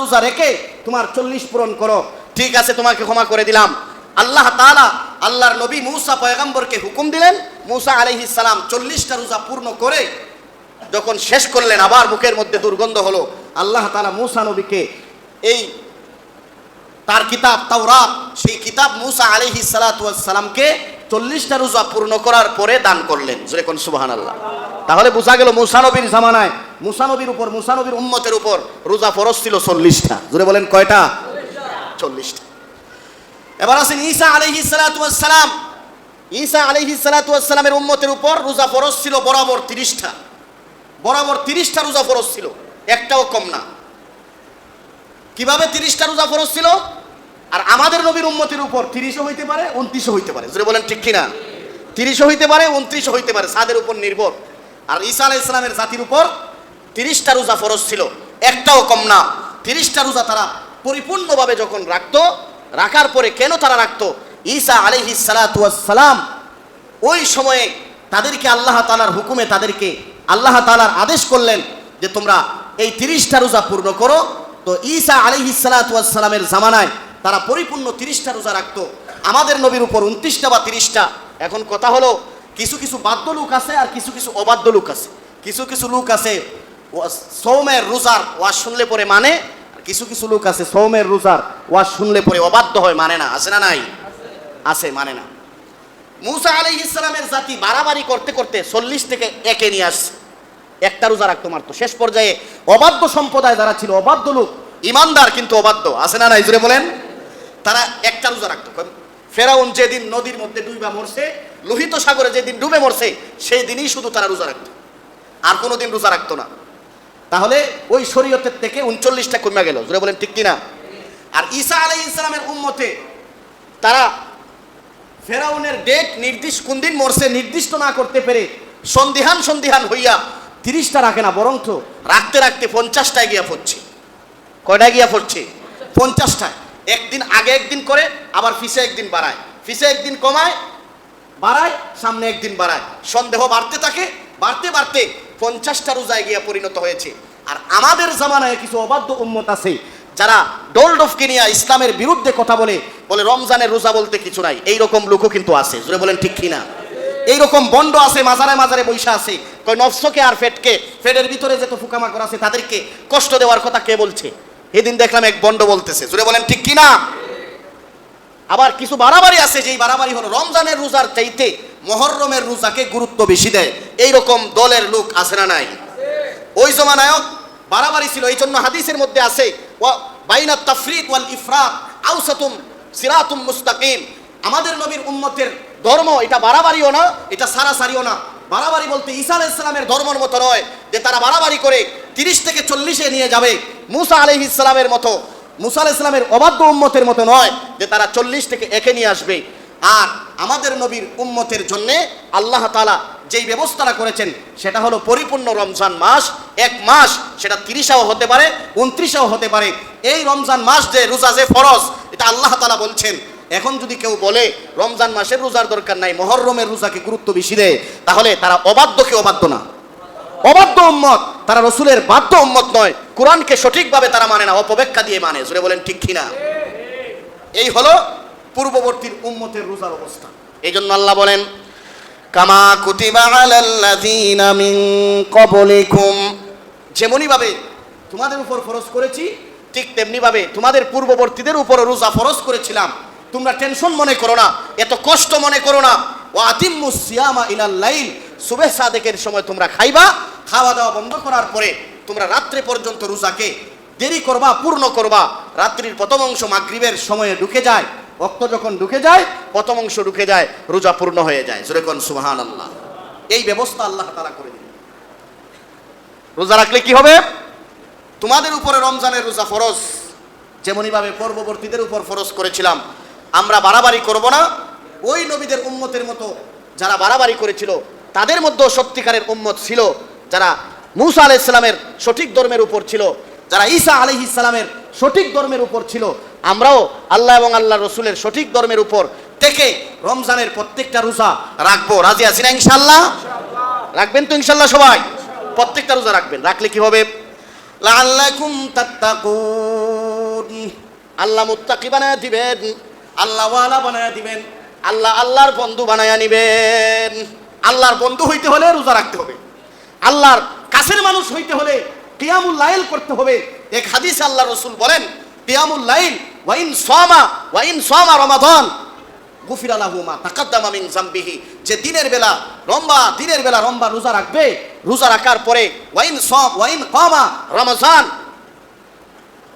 রোজা রেখে তোমার চল্লিশ পূরণ করো। ঠিক আছে, তোমাকে ক্ষমা করে দিলাম। আল্লাহ তাআলা আল্লাহর নবী মুসা পয়গম্বরকে হুকুম দিলেন, মুসা আলাইহিস সালাম চল্লিশটা রোজা পূর্ণ করে যখন শেষ করলেন, আবার মুখের মধ্যে দুর্গন্ধ হলো। আল্লাহ তালা মুসা নবীকে এই তার কিতাব তাওরাত, সেই কিতাব মুসা আলাইহি সালামকে চল্লিশটা রোজা পূর্ণ করার পরে দান করলেন। জোরে কোন সুবাহান আল্লাহ তাহলে বোঝা গেল মুসানবীর জামানায় মুসানবীর উপর মুসানবীর উম্মতের উপর রোজা ফরজ ছিল চল্লিশটা। জোরে বলেন কয়টা? চল্লিশটা। এবার আসেন ঈসা আলাইহি সালাম ঈসা আলাইহি সালামের উম্মতের উপর রোজা ফরজ ছিল বরাবর তিরিশটা। বরাবর তিরিশটা রোজা ফরজ ছিল। একটাও কম না। কীভাবে তিরিশটা রোজা ফরজ ছিল? আর আমাদের নবীর উম্মতির উপর তিরিশও হইতে পারে, উনত্রিশও হইতে পারে। যদি বলেন ঠিক কিনা? তিরিশও হইতে পারে, উনত্রিশও হইতে পারে, সাদের উপর নির্ভর। আর ঈসা আলাহ ইসলামের জাতির উপর তিরিশটা রোজা ফরজ ছিল, একটাও কম না। তিরিশটা রোজা তারা পরিপূর্ণভাবে যখন রাখতো, রাখার পরে কেন তারা রাখতো? ঈসা আলহি সালাম ওই সময়ে তাদেরকে আল্লাহ তালার হুকুমে তাদেরকে আল্লাহ তালার আদেশ করলেন যে তোমরা এই তিরিশটা রোজা পূর্ণ করো। তো ঈসা আলহি সালামের জামানায় তারা পরিপূর্ণ তিরিশটা রোজা রাখতো। আমাদের নবীর উপর উনত্রিশটা বা তিরিশটা। এখন কথা হলো, কিছু কিছু বাদ্য লোক আছে আর কিছু কিছু অবাধ্য লোক আছে। কিছু কিছু লোক আছে সৌমের রোজার ওয়াজ শুনলে পরে মানে আর কিছু কিছু লোক আছে, সৌমের রোজার ওয়াজ শুনলে পরে অবাধ্য হয় মানে না, আছে না নাই? আছে মানে না। মুসা আলী ইসলামের জাতি বাড়াবাড়ি করতে করতে চল্লিশ থেকে একে নিয়ে আসছে। একটা রোজা রাখতো মারতো। শেষ পর্যায়ে অবাধ্য সম্প্রদায় যারা ছিল, অবাধ্য লোক, ইমানদার কিন্তু অবাধ্য, আছে না নাই? জুড়ে বলেন। তারা একটা রোজা রাখতো। ফেরাউন যেদিন নদীর মধ্যে ডুইবা মরছে, লোহিত সাগরে যেদিন ডুবে মরছে, সেই দিনই শুধু তারা রোজা রাখতো। আর কোনো দিন রোজা রাখতো না। তাহলে ওই শরীয়তের থেকে উনচল্লিশটা কমে গেল। জুড়ে বলেন ঠিক কিনা? আর ঈসা আলাই ইসলামের উম্মতে তারা ফেরাউনের ডেট নির্দিষ্ট কোন দিন মরছে নির্দিষ্ট না করতে পেরে সন্দিহান সন্দিহান হইয়া তিরিশটা রাখে না বরঞ্চ রাখতে রাখতে পঞ্চাশটায় গিয়া পড়ছে। কয়টায় গিয়া পড়ছে? পঞ্চাশটায়। একদিন আগে একদিন করে, আবার ফিসে একদিন বাড়ায়। ফিসে একদিন কমায়, বাড়ায়, সামনে একদিন বাড়ায়। সন্দেহ বাড়তে থাকে, বাড়তে বাড়তে পঞ্চাশটা রোজায় গিয়া পরিণত হয়েছে। আর আমাদের জামানায় কিছু অবাধ্য উম্মত আছে, যারা ডোল ডফকে নিয়ে ইসলামের বিরুদ্ধে কথা বলে বলে রমজানের রোজা বলতে কিছু নাই। এই রকম লোকও কিন্তু আছে জুড়ে বলেন ঠিক কিনা? এইরকম বন্ড আছে, মাজারে মাজারে বৈশা আছে। কয় নফসকে আর ফেটকে ফেটের ভিতরে যে যত ফুকামাকড় আছে তাদেরকে কষ্ট দেওয়ার কথা কে বলছে? এদিন দেখলাম এক বন্ড বলতেছে। জুড়ে বলেন, ঠিক কিনা? আবার কিছু বাড়াবাড়ি আছে, যেই বাড়াবাড়ি হলো, রমজানের রোজার চাইতে মহররমের রোজাকে গুরুত্ব বেশি দেয়। এইরকম দলের লোক আছে না নাই? ওই জমানায়ক বাড়াবাড়ি ছিল এই জন্য হাদিসের মধ্যে আছে বাইনা তাফরিদ ওয়াল ইফরাত আউসাতুম সিরাতুম মুস্তাকিম। আমাদের নবীর উম্মতের ধর্ম এটা বাড়াবাড়িও না, এটা সারাসারিও না। বাড়াবাড়ি বলতে ঈসা আলাইহিস সালামের ধর্মের মতো নয়, যে তারা বাড়াবাড়ি করে তিরিশ থেকে চল্লিশে নিয়ে যাবে মুসা আলাইহিস সালামের মতো, মুসা আলাইহিস সালামের অবাধ্য উম্মতের মতো নয় যে তারা চল্লিশ থেকে একে নিয়ে আসবে। আর আমাদের নবীর উম্মতের জন্য আল্লাহ তাআলা যেই ব্যবস্থাটা করেছেন, সেটা হলো পরিপূর্ণ রমজান মাস। এক মাস সেটা তিরিশাও হতে পারে, উনত্রিশাও হতে পারে। এই রমজান মাস যে রোজা, যে ফরজ, এটা আল্লাহ তালা বলছেন। এখন যদি কেউ বলে রমজান মাসের রোজার দরকার নাই, মহরমের রোজাকে গুরুত্ব বেশি দেয়, তাহলে তারা অবাধ্য কি অবাধ্য না। অবাধ্য উম্মত, তারা রসুলের বাধ্য উম্মত নয়। কোরআনকে সঠিকভাবে তারা মানে না, অপব্যাখ্যা দিয়ে মানে জুড়ে বলেন ঠিক কিনা? এই হলো পূর্ববর্তীর উম্মতের রোজার অবস্থা। এই জন্য আল্লাহ বলেন, কামা কুতিবা আলাল্লাযীনা মিন ক্বাবলিকুম। তোমাদের উপর ফরজ করেছি, ঠিক তেমনি ভাবে তোমাদের পূর্ববর্তীদের উপর রোজা ফরজ করেছিলাম। তোমরা টেনশন মনে করো না, এত কষ্ট মনে করো না। ও আতিম্মু সিয়ামা ইলাল লাইল সুবেহ সাদেকের সময় তোমরা খাইবা, খাওয়া দাওয়া বন্ধ করার পরে তোমরা রাত্রে পর্যন্ত রোজাকে দেরি করবা, পূর্ণ করবা। রাত্রির প্রথম অংশ মাগরিবের সময়ে ঢুকে যায় রক্ত যখন ঢুকে যায়, প্রথম অংশ ঢুকে যায়, রোজা পূর্ণ হয়ে যায়। সুরেকন সুহান আল্লাহ এই ব্যবস্থা আল্লাহ তারা করে দিলেন। রোজা রাখলে কি হবে? তোমাদের উপরে রমজানের রোজা ফরজ। যেমনইভাবে পূর্ববর্তীদের উপর ফরজ করেছিলাম, আমরা বাড়াবাড়ি করব না। ওই নবীদের উম্মতের মতো যারা বাড়াবাড়ি করেছিল তাদের মধ্যেও সত্যিকারের উম্মত ছিল যারা মুসা আলাহ ইসলামের সঠিক ধর্মের উপর ছিল, যারা ঈসা আলহ ইসলামের সঠিক ধর্মের উপর ছিল, আমরাও আল্লাহ এবং আল্লাহ রসুলের সঠিক ধর্মের উপর থেকে রমজানের প্রত্যেকটা রোজা রাখব। রাজি আছি না ইনশাল্লাহ রাখবেন তো ইনশাল্লাহ সবাই? প্রত্যেকটা রোজা রাখবেন। রাখলে কি হবে? আল্লাহ মুত্তাকি বানায় দিবেন, আল্লাহ বানায় দিবেন, আল্লাহ আল্লাহর বন্ধু বানায় নিবেন। আল্লাহর বন্ধু হইতে হলে রোজা রাখতে হবে। আল্লাহর কাছের মানুষ হইতে হলে কিয়ামুল লাইল করতে হবে। এক হাদিস আল্লাহ রসুল বলেন, কিয়ামুল লাইল ওয়াইন সামা ওয়াইন সামা রমাদান, গুফির আলাহুমা তাকাদ্দামা মিন জামবিহি। যে দিনের বেলা রম্বা, দিনের বেলা রম্বা রোজা রাখবে, রোজা রাখার পরে ওয়াইন সম ওয়াইন কামা রমজান।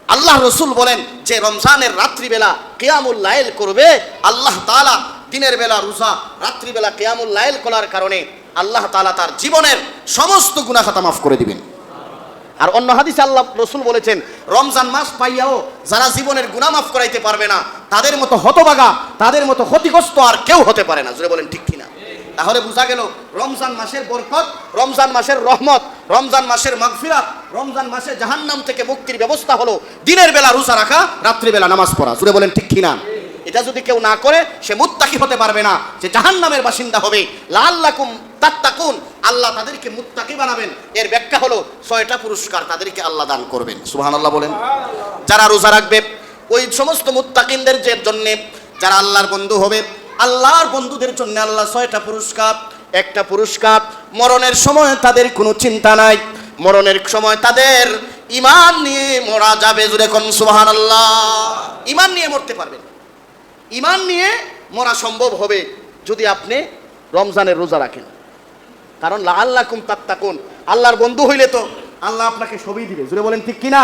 আল্লাহ রসুল বলেন, যে রমজানের রাত্রিবেলা কিয়ামুল লাইল করবে, আল্লাহ তাআলা দিনের বেলা রোজা রাত্রিবেলা কেয়ামুল লাইল করার কারণে আল্লাহ তালা তার জীবনের সমস্ত গুনাহ খাতা মাফ করে দিবেন। আর অন্য হাদিসে আল্লাহ রসুল বলেছেন, রমজান মাস পাইয়াও যারা জীবনের গুণা মাফ করাইতে পারবে না, তাদের মতো হতবাগা, তাদের মতো ক্ষতিগ্রস্ত আর কেউ হতে পারে না। জুড়ে বলেন ঠিক কিনা? তাহলে বোঝা গেল, রমজান মাসের বরকত, রমজান মাসের রহমত, রমজান মাসের মাগফিরাত, রমজান মাসে জাহান্নাম থেকে মুক্তির ব্যবস্থা হলো দিনের বেলা রোজা রাখা, রাত্রিবেলা নামাজ পড়া। জুড়ে বলেন ঠিক কিনা? এটা যদি কেউ না করে, সে মুত্তাকি হতে পারবে না, যে জাহান্নামের বাসিন্দা হবে। লাল্লাকুম তাত্তাকুন, আল্লাহ তাদেরকে মুত্তাকি বানাবেন। এর ব্যাখ্যা হলো, ছয়টা পুরস্কার তাদেরকে আল্লাহ দান করবেন। সুবহানাল্লাহ বলেন। যারা রোজা রাখবে, ওই সমস্ত মুত্তাকিনদের যে জন্য যারা আল্লাহর বন্ধু হবে, আল্লাহর বন্ধুদের জন্য আল্লাহ ছয়টা পুরস্কার। একটা পুরস্কার, মরণের সময় তাদের কোনো চিন্তা নাই। মরণের সময় তাদের ইমান নিয়ে মরা যাবে জুড়ে কোন, সুবহানাল্লাহ। ইমান নিয়ে মরতে পারবেন। ইমান নিয়ে মরা সম্ভব হবে যদি আপনি রমজানের রোজা রাখেন। কারণ আল্লাহ কুম তাত্তাকুন, আল্লাহর বন্ধু হইলে তো আল্লাহ আপনাকে সবই দিবে। জুড়ে বলেন ঠিক কিনা?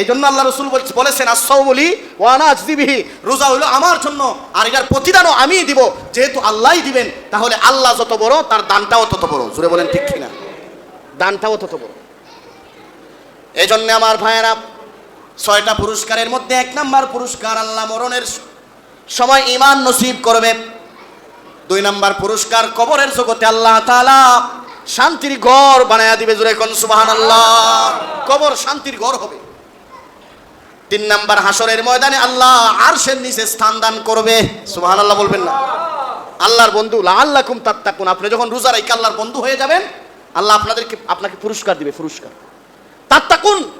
এই জন্য আল্লাহ রসুল বলেছেন আসাউলি ওয়ানাজ দিবিহি রোজা হইল আমার জন্য, আর এটার প্রতিদানও আমিই দিব। যেহেতু আল্লাহই দিবেন, তাহলে আল্লাহ যত বড়, তার দানটাও তত বড়। জুড়ে বলেন ঠিক কিনা? দানটাও তত বড়। এই জন্য আমার ভাইয়েরা, ছয়টা পুরস্কারের মধ্যে এক নাম্বার পুরস্কার আল্লাহ মরণের সময় ইমান নসিব করবে। দুই নাম্বার পুরস্কার কবরের জগতে আল্লাহ তাআলা শান্তির ঘর বানায়া দিবে জুড়ে কোন সুবাহান আল্লাহ কবর শান্তির ঘর হবে। তিন নাম্বার হাসরের ময়দানে আল্লাহ আরশের নিচে স্থান দান করবে। সুবাহান আল্লাহ বলবেন না। আল্লাহর বন্ধু আল্লাহ কুম তাত্তাকুন। আপনি যখন রোজা রাইকে আল্লাহর বন্ধু হয়ে যাবেন, আল্লাহ আপনাদেরকে, আপনাকে পুরস্কার দিবে, পুরস্কার। তাত্তাকুন!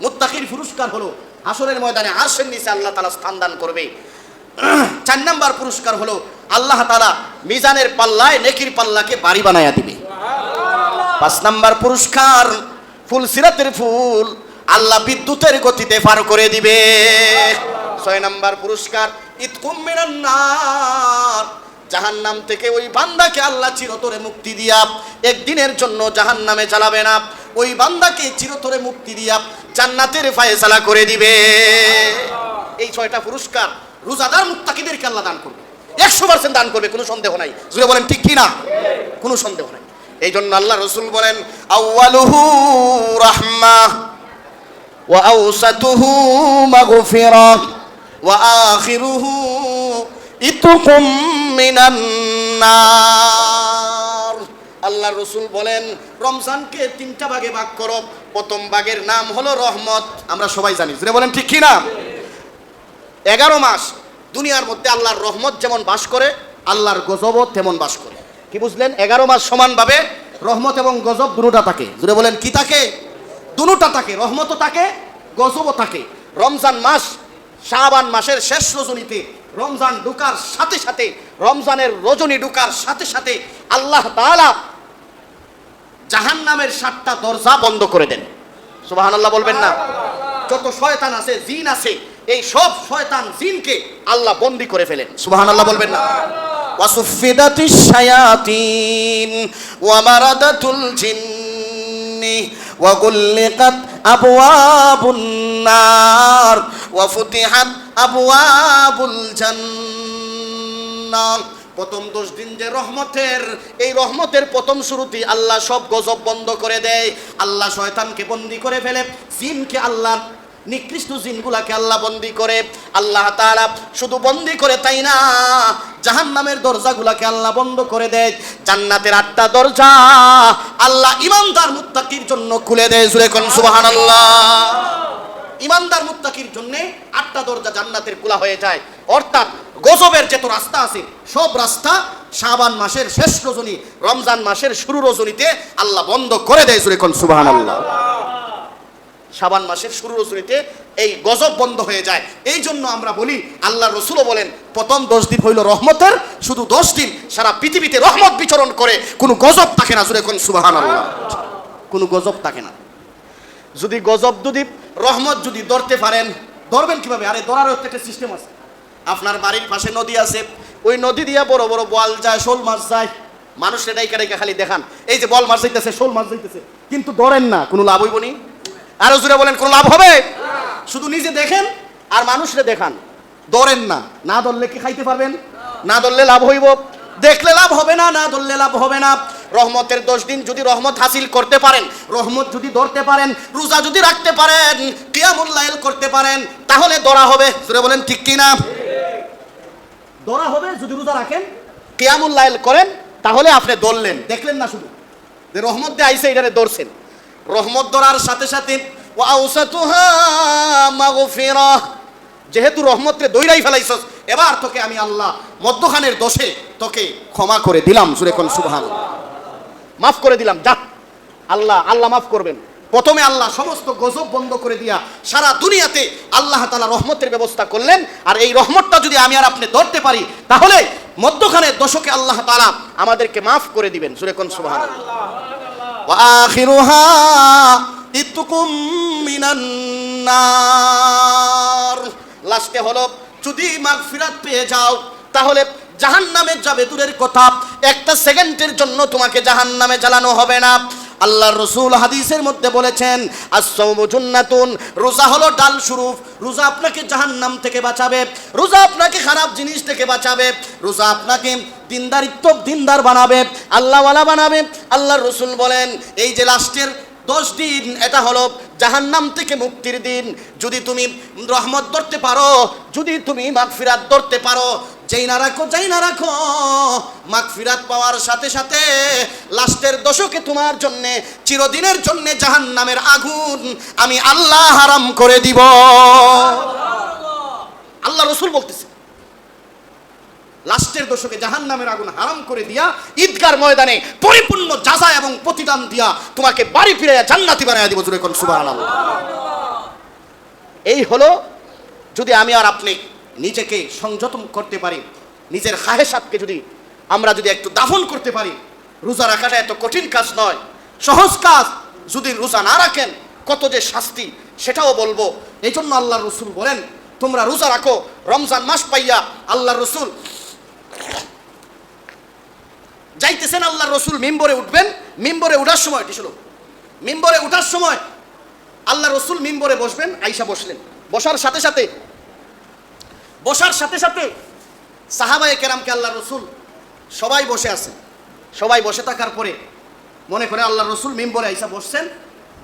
মুত্তাকির পুরস্কার হলো হাসরের ময়দানে আরশের নিচে আল্লাহ তালা স্থান দান করবে। চার নাম্বার পুরস্কার হলো আল্লাহ তাআলা মিজানের পাল্লায় নেকির পাল্লাকে বাড়ি বানায়া দিবে। পাঁচ নাম্বার পুরস্কার ফুল সিরাতের ফুল আল্লাহ বিদ্যুতের গতিতে পার করে দিবে। ছয় নাম্বার পুরস্কার নার। জাহান্নাম থেকে ওই বান্দাকে আল্লাহ চিরতরে মুক্তি দিয়া একদিনের জন্য জাহান্নামে চালাবে না। ওই বান্দাকে চিরতরে মুক্তি দিয়া জান্নাতের ফায়সালা করে দিবে। এই ছয়টা পুরস্কার রোজাদার মুত্তাকিদেরকে আল্লাহ দান করবে। একশো পার্সেন্ট দান করবে, কোনো সন্দেহ নাই। জুড়ে বলেন, ঠিক কি না কোনো সন্দেহ নাই। এই জন্য আল্লাহ রসুল বলেন, আউয়ালুহু রাহমা, ওয়া আখিরুহু ইতুকুম মিনান নার। আল্লাহ রসুল বলেন, রমজানকে তিনটা ভাগে ভাগ করো। প্রথম ভাগের নাম হলো রহমত, আমরা সবাই জানি। বলেন, ঠিক কি না এগারো মাস দুনিয়ার মধ্যে আল্লাহর রহমত যেমন বাস করে, আল্লাহর গজবও তেমন বাস করে। কি বুঝলেন? এগারো মাস সমানভাবে রহমত এবং গজব দুটা থাকে। জুড়ে বলেন, কি থাকে? দুটা থাকে। রহমতও থাকে, গজবও থাকে। রমজান মাস শাহবান মাসের শেষ রজনীতে রমজান ঢুকার সাথে সাথে, রমজানের রজনী ঢুকার সাথে সাথে আল্লাহ তাআলা জাহান্নামের সাতটা দরজা বন্ধ করে দেন। সুবহানাল্লাহ বলবেন না। যত শয়তান আছে, জিন আছে এই সব শয়তান জিনকে আল্লাহ বন্দি করে ফেলেন। সুবহান আল্লাহ বলবেন না। ওয়া মারাদাতুল জিন্নি ওয়া গুল্লিকাত আবওয়াবুন নার ওয়া আবওয়াবুল জান্নাহ প্রথম দশ দিন যে রহমতের এই রহমতের প্রথম শুরুতেই আল্লাহ সব গজব বন্ধ করে দেয়। আল্লাহ শয়তানকে বন্দি করে ফেলে জিনকে আল্লাহ নিকৃষ্ট জিনগুলাকে আল্লাহ বন্দি করে, আল্লাহ তাআলা শুধু বন্দি করে তাই না জাহান জাহান্নামের দরজাগুলাকে আল্লাহ বন্ধ করে দেয়, জান্নাতের আটটা দরজা আল্লাহ ইমানদার মুত্তাকির জন্য খুলে দেয়, জুরে কোন সুবহানাল্লাহ। ইমানদার মুত্তাকির জন্য আটটা দরজা জান্নাতের খোলা হয়ে যায়। অর্থাৎ গজবের যত রাস্তা আছে, সব রাস্তা শাবান মাসের শেষ রজনী, রমজান মাসের শুরু রজনীতে আল্লাহ বন্ধ করে দেয়, জুরে কোন সুবহানাল্লাহ। সাবান মাসের শুরু রজনীতে এই গজব বন্ধ হয়ে যায়। এই জন্য আমরা বলি, আল্লাহ রসুলও বলেন, প্রথম দশ দিন হইল রহমতের, শুধু দশ দিন সারা পৃথিবীতে রহমত বিচরণ করে, কোনো গজব থাকে না। জুড়ে সুবাহান কোনো গজব থাকে না। যদি গজব যদি, রহমত যদি ধরতে পারেন, ধরবেন কীভাবে? আরে ধরারও তো একটা সিস্টেম আছে। আপনার বাড়ির পাশে নদী আছে, ওই নদী দিয়া বড় বড় বোয়াল যায়, শোল মাছ যায়। মানুষ ডাইকা ডাইকা খালি দেখান। এই যে বল মাছ যাইতেছে, শোল মাছ যাইতেছে। কিন্তু ধরেন না, কোনো লাভ হইব নি? আরও জুড়ে বলেন, কোনো লাভ হবে? শুধু নিজে দেখেন আর মানুষরে দেখান। ধরেন না না ধরলে কি খাইতে পারবেন? না ধরলে লাভ হইব। দেখলে লাভ হবে না না ধরলে লাভ হবে না। রহমতের দশ দিন যদি রহমত হাসিল করতে পারেন, রহমত যদি ধরতে পারেন, রোজা যদি রাখতে পারেন কিয়ামুল্লাইল করতে পারেন, তাহলে ধরা হবে। জুড়ে বলেন, ঠিক কি না ধরা হবে যদি রোজা রাখেন কিয়ামুল্লাইল করেন, তাহলে আপনি ধরলেন। দেখলেন না শুধু। রহমত দিয়ে আইসে এটারে ধরছেন। রহমত ধরার সাথে সাথে মাগফিরাহ যেহেতু রহমতকে দৈরাই ফেলাইছস, এবার তোকে আমি আল্লাহ মদ্যখানের দোষে তোকে ক্ষমা করে দিলাম, সুরে কোন সুবহান। মাফ করে দিলাম, যা। আল্লাহ আল্লাহ মাফ করবেন। প্রথমে আল্লাহ সমস্ত গজব বন্ধ করে দিয়া সারা দুনিয়াতে আল্লাহ তালা রহমতের ব্যবস্থা করলেন, আর এই রহমতটা যদি আমি আর আপনি ধরতে পারি, তাহলে মধ্যখানের দশকে আল্লাহ তালা আমাদেরকে মাফ করে দিবেন, সুরে কোন সুবহান। وآخرها ইতুকুম মিনান নার লাস্টে হলো যদি মাগফিরাত পেয়ে যাও তাহলে জাহান্নামে যাবে দূরের কথা একটা সেকেন্ডের জন্য তোমাকে জাহান্নামে জ্বালানো হবে না আল্লাহ রসুল হাদিসের মধ্যে বলেছেন আসসাউমু জুন্নাতুন রোজা হলো ডাল সুরুফ রোজা আপনাকে জাহান্নাম থেকে বাঁচাবে রোজা আপনাকে খারাপ জিনিস থেকে বাঁচাবে রোজা আপনাকে দিনদারিত্ব দিনদার বানাবে, আল্লাহওয়ালা বানাবে। আল্লাহ রসুল বলেন, এই যে লাস্টের দশ দিন, এটা হলো জাহান্নাম থেকে মুক্তির দিন। যদি তুমি রহমত ধরতে পারো, যদি তুমি মাগফিরাত ধরতে পারো, যেই না রাখো, যেই না রাখো, মাগফিরাত পাওয়ার সাথে সাথে লাস্টের দশকে তোমার জন্যে, চিরদিনের জন্যে জাহান্নামের আগুন আমি আল্লাহ হারাম করে দিব। আল্লাহ রসুল বলতেছে। লাস্টের দশকে জাহান নামের আগুন হারাম করে দিয়া ঈদগার ময়দানে পরিপূর্ণ যাজা এবং প্রতিদান দিয়া তোমাকে বাড়ি ফিরে জান্নাতি বানায় দিব জুড়ে কোন সুবহানাল্লাহ। এই হলো যদি আমি আর আপনি নিজেকে সংযত করতে পারি, নিজের খাহেসাতকে যদি আমরা যদি একটু দাফন করতে পারি, রোজা রাখাটা এত কঠিন কাজ নয়। সহজ কাজ, যদি রোজা না রাখেন, কত যে শাস্তি, সেটাও বলব। এই জন্য আল্লাহ রসুল বলেন, তোমরা রোজা রাখো, রমজান মাস পাইয়া আল্লাহ রসুল যাইতেছেন আল্লাহ রসুল, মিম্বরে উঠবেন, মিম্বরে উঠার সময়, এটি ছিল মিম্বরে উঠার সময় আল্লাহ রসুল মিম্বরে বসবেন, আইসা বসলেন। বসার সাথে সাথে, বসার সাথে সাথে সাহাবায়ে কেরামকে আল্লাহ রসুল সবাই বসে আছে। সবাই বসে থাকার পরে মনে করে আল্লাহ রসুল মিম্বরে আইসা বসছেন,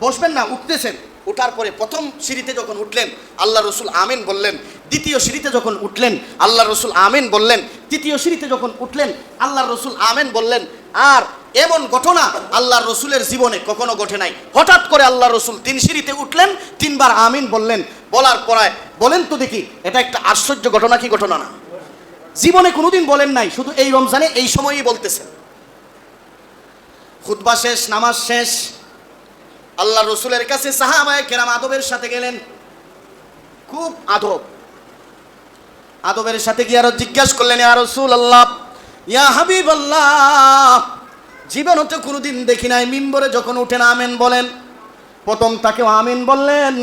বসবেন না, উঠতেছেন। উঠার পরে প্রথম সিঁড়িতে যখন উঠলেন, আল্লাহ রসুল আমিন বললেন, দ্বিতীয় সিঁড়িতে যখন উঠলেন, আল্লাহ রসুল আমিন বললেন, তৃতীয় সিঁড়িতে যখন উঠলেন, আল্লাহ রসুল আমেন বললেন, আর এমন ঘটনা আল্লাহ রসুলের জীবনে কখনো ঘটে নাই। হঠাৎ করে আল্লাহ রসুল তিন সিঁড়িতে উঠলেন, তিনবার আমিন বললেন। বলার পরায় বলেন তো দেখি, এটা একটা আশ্চর্য ঘটনা কি ঘটনা না? জীবনে কোনোদিন বলেন নাই, শুধু এই রমজানে এই সময়ই বলতেছেন। খুতবা শেষ, নামাজ শেষ আল্লাহ রসুলের কাছে সাহাবায় কেরাম আদবের সাথে গেলেন। খুব আদব। আদবের সাথে গিয়ে আরও জিজ্ঞাসা করলেন, ইয়া রসুল আল্লাহ ইয়া হাবিব আল্লাহ জীবনে তো কোনোদিন দেখি নাই, মিম্বরে যখন উঠেন আমেন বলেন। প্রথম তাকেও আমিন বললেন,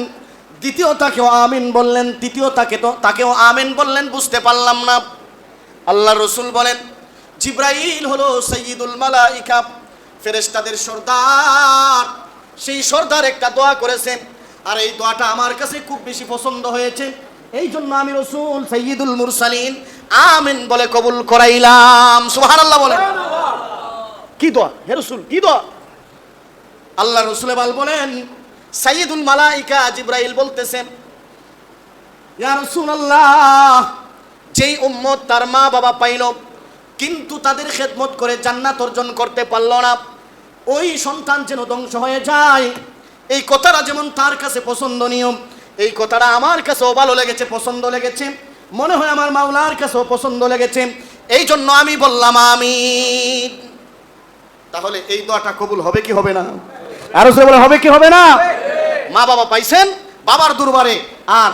দ্বিতীয় তাকেও আমিন বললেন, তৃতীয় তাকে তো, তাকেও আমিন বললেন, বুঝতে পারলাম না। আল্লাহ রসুল বলেন, জিব্রাইল হলো সৈয়দুল মালাইকা, ফেরেশতাদের সর্দার। সেই সর্দার একটা দোয়া করেছেন। আর এই দোয়াটা আমার কাছে খুব বেশি পছন্দ হয়েছে। এই জন্য আমি রসুল সৈয়দুল মুরসালিন আমিন বলে কবুল করাইলাম। সুবহানাল্লাহ বলেন। কি দোয়া? হে রসুল কি দোয়া? আল্লাহ রসুল এবার বলেন সাইয়দুল মালাইকা জিব্রাইল বলতেছেন ইয়া রাসূলুল্লাহ যেই উম্মত তার মা বাবা পাইল কিন্তু তাদের খেদমত করে জান্নাত অর্জন করতে পারল না। ওই সন্তান যেন ধ্বংস হয়ে যায়। এই কথাটা যেমন তার কাছে পছন্দনীয় এই কথাটা আমার কাছেও ভালো লেগেছে পছন্দ লেগেছে। মনে হয় আমার মাওলার কাছেও পছন্দ লেগেছে। এই জন্য আমি বললাম আমি তাহলে এই দোয়াটা কবুল হবে কি হবে না? আরও সে বলে হবে কি হবে না? মা বাবা পাইছেন? বাবার দুর্বারে। আর